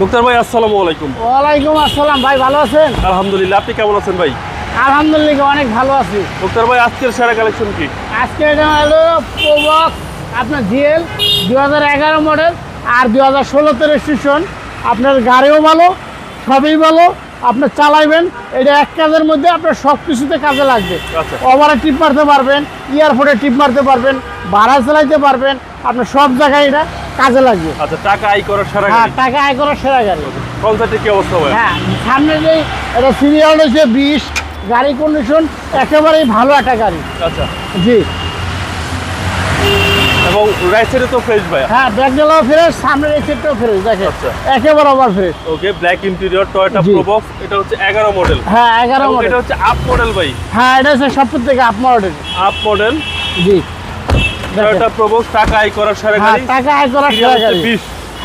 Doctor ভাই আসসালামু আলাইকুম। ওয়ালাইকুম আসসালাম ভাই ভালো আছেন? আলহামদুলিল্লাহ আপনি কেমন আছেন ভাই? আলহামদুলিল্লাহ অনেক ভালো আছি। ডক্টর ভাই আজকের সেরা কালেকশন কি? আজকে এটা হলো প্রবক আপনার জিএল দু হাজার এগারো মডেল আর দু হাজার ষোলোতে রেজিস্ট্রেশন আপনার গাড়িও ভালো সবই ভালো আপনার চালাইবেন। এটা এক কাজের মধ্যে আপনার সব কিছুতে কাজে লাগবে। আচ্ছা। ওভারে টিপ মারতে পারবেন ইয়ারফোনে টিপ মারতে পারবেন ভাড়া চালাইতে পারবেন আপনার সব জায়গায় এটা কাজে লাগবে। আচ্ছা টাকা আয় করার সেরা হ্যাঁ টাকা আয় করার সেরা গাড়ি। কনসার্টের কি অবস্থা ভাই? হ্যাঁ সামনে যে এটা সিরিয়াল রয়েছে বিশ গাড়ি কন্ডিশন একেবারেই ভালো একটা গাড়ি। আচ্ছা। জি। এবং রাইট সাইডে তো ফ্রেশ ভাই। হ্যাঁ ব্যাক ব্যাকডেলাও ফ্রেশ সামনের এই সেটটাও ফ্রেশ দেখে আচ্ছা। একেবারে আবার fresh okay black interior Toyota. Probox এটা হচ্ছে এগারো মডেল হ্যাঁ এগারো এবং মডেল এটা হচ্ছে আপ মডেল ভাই। হ্যাঁ এটা হচ্ছে সবথেকে থেকে আপ মডেল আপ মডেল জি। টয়োটা প্রোবক্স টাকা আয় করার সেরা হ্যাঁ গাড়ি টাকা আয় করার গাড়ি।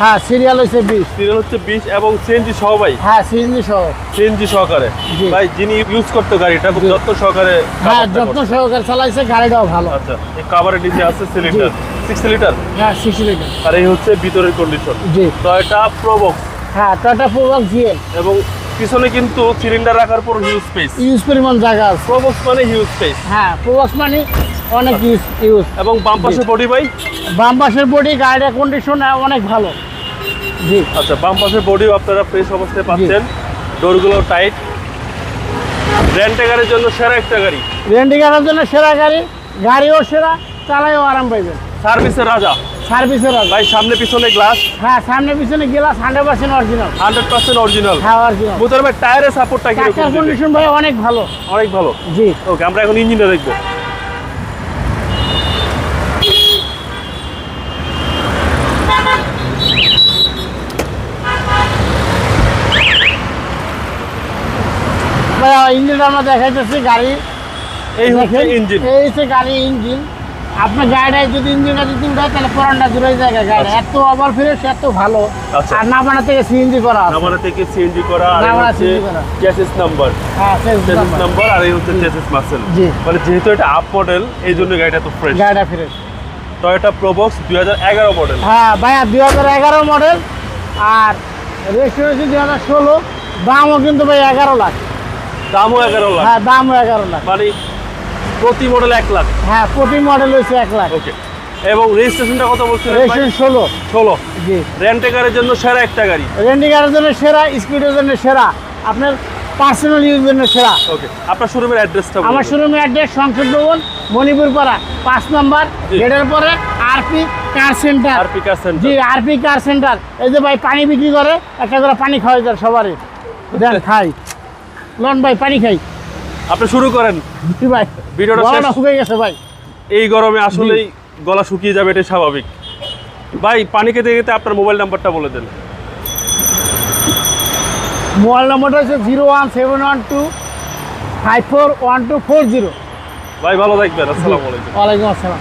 হ্যাঁ সিরিয়াল হচ্ছে বিশ। সিরিয়াল হচ্ছে বিশ এবং সিএনজি সহ ভাই। হ্যাঁ সিএনজি সহ। সিএনজি সহকারে। ভাই যিনি ইউজ করতো গাড়িটা খুব যত্ন সহকারে হ্যাঁ যত্ন সহকারে চালাইছে গাড়িটাও ভালো। আচ্ছা এই কাভারের নিচে আছে সিলিন্ডার সিক্স লিটার হ্যাঁ লিটার আর এই হচ্ছে ভিতরের কন্ডিশন জি। টয়োটা প্রোবক্স হ্যাঁ টাটা প্রোবক জিএল এবং পিছনে কিন্তু সিলিন্ডার রাখার পর হিউজ স্পেস ইউজ পরিমাণ জায়গা আছে। প্রোবক্স মানে হিউজ স্পেস হ্যাঁ প্রোবক্স মানে অনেক ইউজ ইউজ এবং বাম পাশে বডি ভাই? বাম পাশের বডি গাড়ির কন্ডিশন অনেক ভালো। জি। আচ্ছা বাম পাশে বডিও আপনারা ফ্রেশ অবস্থায় পাচ্ছেন। ডোরগুলো টাইট রেন্টেকারের জন্য সেরা একটা গাড়ি। রেন্টি গাড়ির জন্য সেরা গাড়ি গাড়িও সেরা চালাইও আরাম পাইবেন। সার্ভিসের রাজা। সার্ভিসের আগে ভাই সামনে পিছনে গ্লাস হ্যাঁ সামনে পিছনে গেলাস hundred percent original hundred percent original হ্যাঁ অরিজিনাল বুঝতে ভাই টায়ারের সাপোর্টটা চাকার কীরকম? কন্ডিশন ভাই অনেক ভালো। অনেক ভালো। জি। ওকে আমরা এখন ইঞ্জিনটা দেখব। ভাই ইঞ্জিনটা আমরা দেখাইতেছি গাড়ি। এই হচ্ছে ইঞ্জিন। এই হচ্ছে গাড়ি ইঞ্জিন। আপনার গাড়িটায় যদি ইঞ্জিনটা যদি উঠায় তাহলে পুরানটা জুড়ে যায় গাড়ি। আচ্ছা। এত ওভার ফ্রেশ এত ভালো। আচ্ছা। আর নামানা থেকে সিএনজি করা নামানা থেকে সিএনজি করা আর হচ্ছে করা। নাম্বার হ্যাঁ সেই নাম্বার। আর এই হচ্ছে চ্যাসিস মাসেল জি। মানে যেহেতু এটা আপ মডেল এই জন্য গাড়িটা তো ফ্রেশ গাড়িটা ফ্রেশ টয়োটা প্রোবক্স দুই হাজার এগারো মডেল হ্যাঁ ভাইয়া দুই হাজার এগারো মডেল আর রেজিস্ট্রেশন দুই হাজার ষোলো। দামও কিন্তু ভাই এগারো লাখ। দামও এগারো লাখ। হ্যাঁ দামও এগারো লাখ। মানে প্রতি মডেল এক লাখ। হ্যাঁ প্রতি মডেল হচ্ছে এক লাখ। ওকে এবং রেজিস্ট্রেশনটা কত বলছিলেন রেজিস্ট্রেশন ষোলো। ষোলো। জি। রেন্টেকারের জন্য সেরা একটা গাড়ি। রেন্টি গাড়ির জন্য সেরা স্পিডের জন্য সেরা আপনার পার্সোনাল ইউজের জন্য সেরা। ওকে আপনার শোরুমের অ্যাড্রেসটা আমার শোরুমের অ্যাড্রেস সংসদ ভবন মণিপুর পাড়া পাঁচ নম্বর জি। গেটের পরে আরপি কার সেন্টার আর পিকার জি সেন্টার আরপি কার সেন্টার এই যে ভাই পানি বিক্রি করে একটা করে পানি খাওয়াই যায় সবারই। দেন খাই। লন ভাই পানি খাই। আপনি শুরু করেন। ভাই ভিডিওটা গলা শুকিয়ে গেছে ভাই। এই গরমে আসলেই গলা শুকিয়ে যাবে এটাই স্বাভাবিক। ভাই পানি খেতে খেতে আপনার মোবাইল নাম্বারটা বলে দেন। মোবাইল নম্বরটা হচ্ছে zero one seven one two five four one two four zero. ভাই ভালো থাকবেন। আসসালামু আলাইকুম। ওয়ালাইকুম আসসালাম।